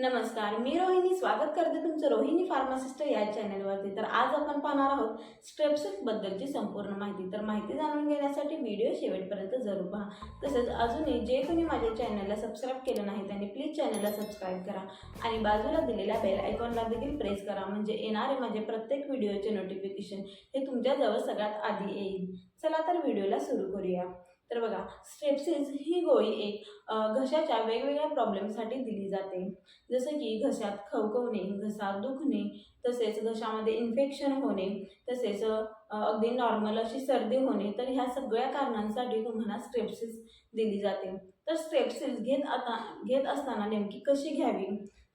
नमस्कार मी रोहिणी. स्वागत करते तुमचं रोहिणी फार्मासिस्ट या चॅनलवरती. तर आज आपण पाहणार आहोत स्ट्रेप्सिसबद्दलची संपूर्ण माहिती. तर माहिती जाणून घेण्यासाठी व्हिडिओ शेवटपर्यंत जरूर पहा. तसेच अजूनही जे कोणी माझ्या चॅनलला सबस्क्राईब केलं नाही त्यांनी प्लीज चॅनलला सबस्क्राईब करा आणि बाजूला दिलेल्या बेल आयकॉनला देखील प्रेस करा. म्हणजे येणारे माझे प्रत्येक व्हिडिओचे नोटिफिकेशन हे तुमच्याजवळ सगळ्यात आधी येईल. चला तर व्हिडिओला सुरू करूया. तर बघा स्ट्रेप्सिस ही गोळी एक घशाच्या वेगवेगळ्या प्रॉब्लेमसाठी दिली जाते. जसं की घशात खवखवणे घसा दुखणे तसेच घशामध्ये इन्फेक्शन होणे तसेच अगदी नॉर्मल अशी सर्दी होणे तर ह्या सगळ्या कारणांसाठी तुम्हाला स्ट्रेप्सिस दिली जाते. तर स्ट्रेप्सिस घेत आता घेत असताना नेमकी कशी घ्यावी?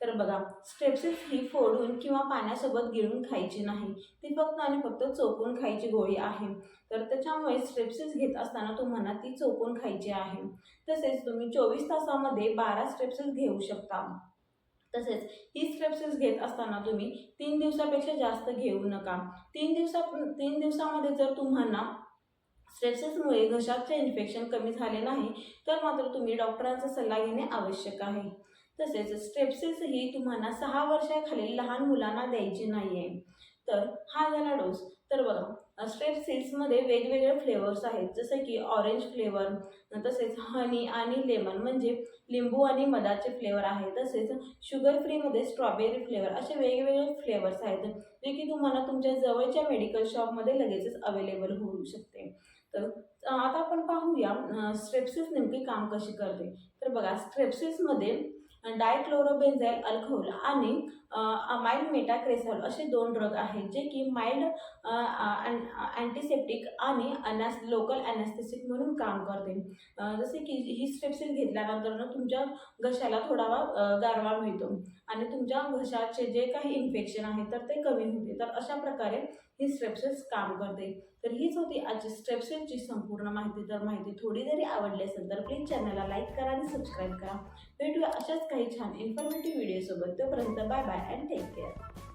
तर बघा स्ट्रेप्सिस ही फोडून किंवा पाण्यासोबत गिळून खायची नाही. ती फक्त आणि फक्त चोपून खायची गोळी आहे. तर त्याच्यामुळे स्ट्रेप्सिस घेत असताना तुम्हाला ती चोपून खायची आहे. तसेच तुम्ही चोवीस तासामध्ये बारा स्ट्रेप्सिस घेऊ शकता. तसेच ही स्ट्रेप्सिस घेत असताना तुम्ही तीन दिवसापेक्षा जास्त घेऊ नका. तीन दिवसा तीन दिवसामध्ये जर तुम्हाला स्ट्रेप्सिसमुळे घशाचे इन्फेक्शन कमी झाले नाही तर मात्र तुम्ही डॉक्टरांचा सल्ला घेणे आवश्यक आहे. तसेच स्ट्रेप्सिस ही तुम्हाला सहा वर्षाखालील लहान मुलांना द्यायची नाही आहे तर हा झाला डोस तर बघा स्ट्रेप्सिसमध्ये वेगवेगळे फ्लेवर्स आहेत. जसं की ऑरेंज फ्लेवर तसेच हनी आणि लेमन म्हणजे लिंबू आणि मधाचे फ्लेवर आहे. तसेच शुगर फ्रीमध्ये स्ट्रॉबेरी फ्लेवर असे वेगवेगळे फ्लेवर्स आहेत जे की तुम्हाला तुमच्या जवळच्या मेडिकल शॉपमध्ये लगेचच अवेलेबल होऊ शकते. तर आता आपण पाहूया स्ट्रेप्सिस नेमकी काम कशी करते. तर बघा स्ट्रेप्सिसमध्ये डायक्लोरोबेन्झाईल अल्कोहोल आणि अमाइल मेटाक्रेसॉल असे दोन ड्रग आहेत जे की माइल्ड अँटीसेप्टिक आणि अनॅस लोकल अनॅस्थेसिक म्हणून काम करते. जसे की ही स्ट्रेप्सिल घेतल्यानंतर तुमच्या घशाला थोडा गारवा मिळतो आणि तुमच्या घशाचे जे काही इन्फेक्शन आहे तर ते कमी होते. तर अशा प्रकारे ही स्ट्रेप्सेस काम करते. तर हीच होती आजची स्ट्रेप्सेसची संपूर्ण माहिती. तर माहिती थोडी जरी आवडली असेल तर प्लीज चॅनलला लाईक करा आणि सबस्क्राईब करा. भेटूया अशाच काही छान इन्फॉर्मेटिव्ह व्हिडिओसोबत तोपर्यंत bye bye and take care